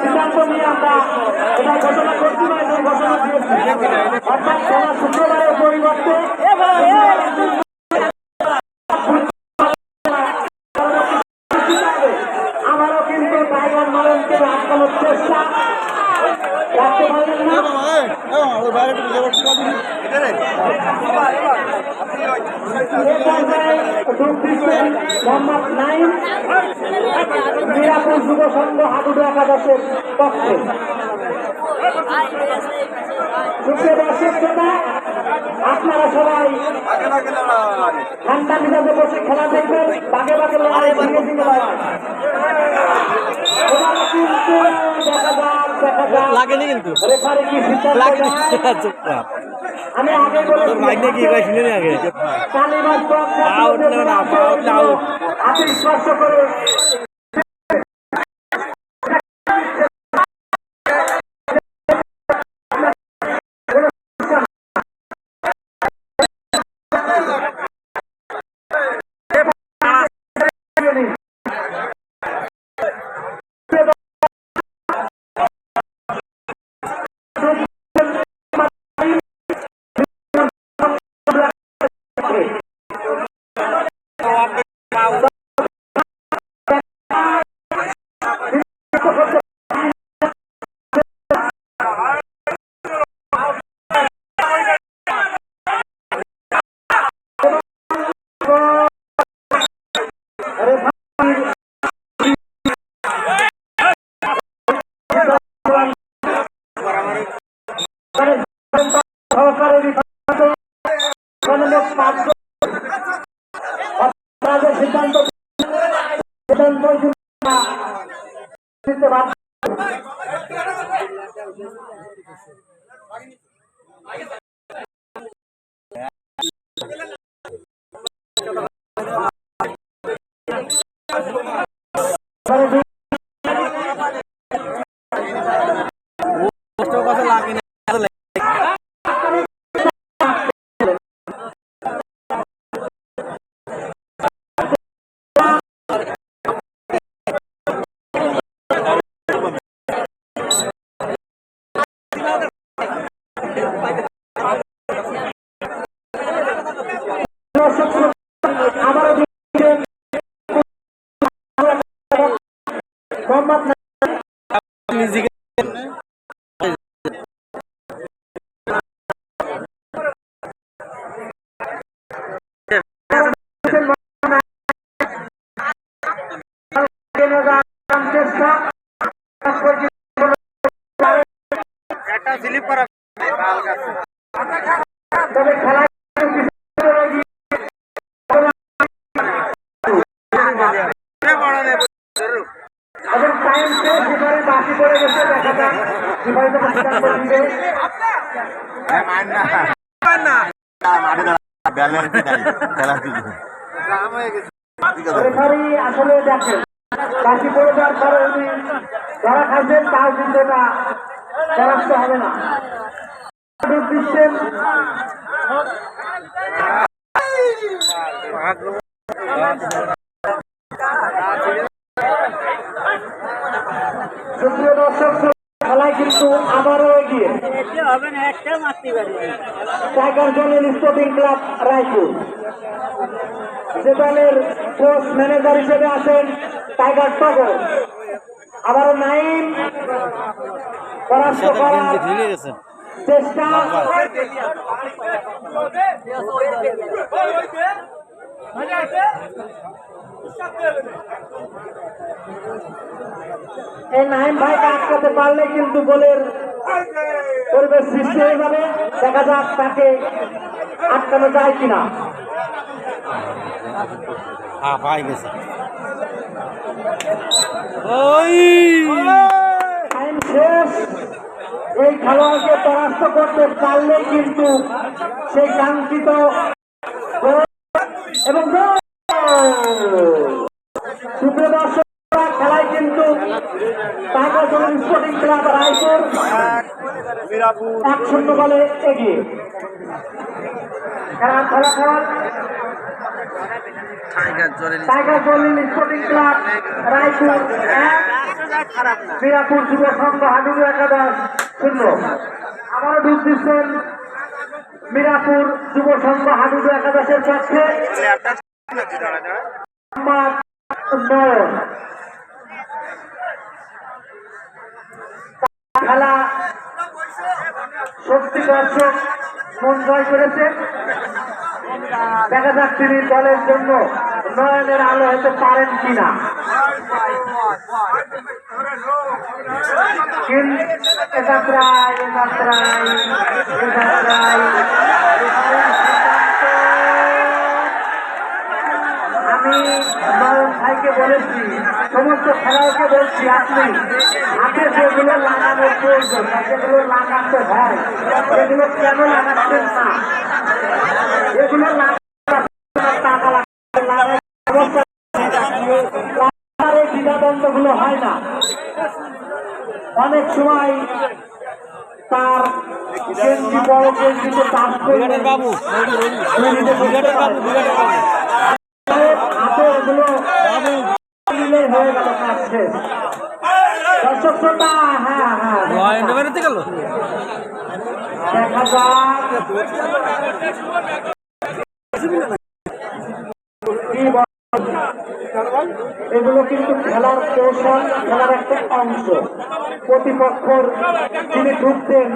সিদ্ধান্ত নিয়ে ঘোষণা করছি না এটা ঘোষণা দিয়েছি অর্থাৎ শুক্রবারের পরিবর্তে আমারও কিন্তু টাইগার নরেনকে আটকানোর চেষ্টা করতে পারলেন না এ পর্যায়ে যোগ দিচ্ছেন মোহাম্মদ নাইম মিরাপুর যুব সংঘ হাডুডু একাদশের পক্ষে আপনারা সবাই ঠান্ডা মিজাজে বসে খেলা দেখবেন বাগে বাগে লড়াই ভেঙে ভেঙে লাগেনি। কিন্তু রেফারি কি সিদ্ধান্ত লাগেনি। আমি আগে বলেছি মাইক ভাগ্নে কি কয় শুনে নি আগে Out না, না, out। হাতে স্পর্শ করে সিদ্ধান্ত সিদ্ধান্ত নিতে বাধ্য কষ্ট কথা লাগেনি আবারও দিচ্ছেন মোহাম্মদ মিউজিক চেষ্টা একটা স্লিপ করা তবে খেলায় এবং টাইম শেষ এবারে বাকি পড়ে গেছে আসলে দেখেন বাকি পড়ে যাওয়ার পরে উনি খাইছেন তাও কিন্তু এটা পরাস্ত হবে না। খেলায় কিন্তু আবারও এগিয়ে। টাইগার জলের স্পোর্টিং ক্লাব রায়পুর। যে দলের কোচ ম্যানেজার হিসেবে আছেন টাইগার টগর আবারও নাইন পরাস্ত করার চেষ্টা এই নাইম ভাইকে আটকাতে পারলে কিন্তু গোলের পরিবেশ সৃষ্টি হয়ে যাবে। দেখা যাক তাকে আটকানো যায় কিনা। হ্যাঁ পাই গেছে। শেষ। এই খেলোয়াড়কে পরাস্ত করতে পারলে কিন্তু সেই কাঙ্ক্ষিত এবং! খেলায় কিন্তু টাকা স্পোর্টিং ক্লাব রায়পুর এক শূন্য বলে এগিয়ে। খেলার টাইগার স্পোর্টিং ক্লাব রায়পুর এক মিরাপুর যুব সংঘ হাডুডু একাদশ। শূন্য। আবারও ঢুক দিচ্ছেন মিরাপুর যুব সংঘ হাডুডু একাদশের পক্ষে। খেলা শক্তি দর্শক মন জয় করেছে। দেখা যাক তিনি দলের জন্য নয়নের আলো হতে পারেন কিনা। এটা প্রায় এটা প্রায় এটা প্রায় আমি নয়ন ভাইকে বলেছি, সমস্ত খেলোয়াড়কে বলছি আপনি। হাতে যেগুলো লাগানোর প্রয়োজন বা যেগুলো লাগাতে হয়। সেগুলো কেন লাগাচ্ছেন না? এগুলো টাকা লাগানোর দ্বিধাদ্বন্দ্বগুলো হয় না অনেক সময় তার বাবু হাতে এগুলো মিলে হয়ে গেল কাজ শেষ। দর্শক শ্রোতা হ্যাঁ হ্যাঁ গেল? দেখা যাক কি বল- এগুলো কিন্তু খেলার কৌশল খেলার একটা অংশ। প্রতিপক্ষর তিনি ঢুকতেন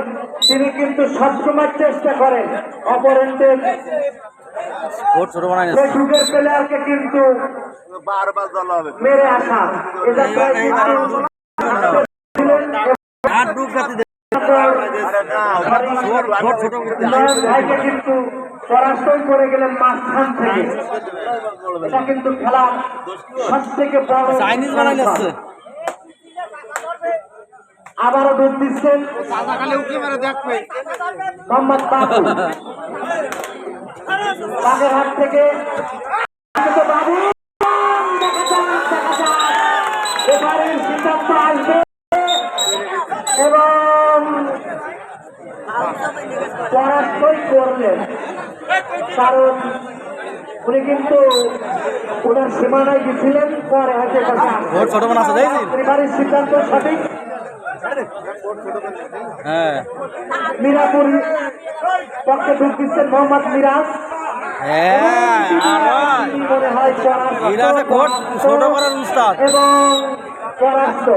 তিনি কিন্তু সবসময় চেষ্টা করেন অপরেন্টের ঢুকের প্লেয়ারকে কিন্তু বারবার মেরে আসা। এটা কিন্তু পরাস্তই করে গেলেন মাঝখান থেকে। এটা কিন্তু খেলা সব থেকে বড় আবারও ডুব দিচ্ছেন। মোহাম্মদ বাবু। হাত থেকে। বাবু। এবারের সিদ্ধান্ত আসবে। এবং পরাস্তই করলেন। কারণ উনি কিন্তু ওনার সীমানায় গেছিলেন পরে আছে দেখছি সিদ্ধান্ত সঠিক। হ্যাঁ। মিরাপুর পক্ষে ঢুক দিচ্ছেন মোহাম্মদ মিরাজ। হ্যাঁ এবং পরাস্ত।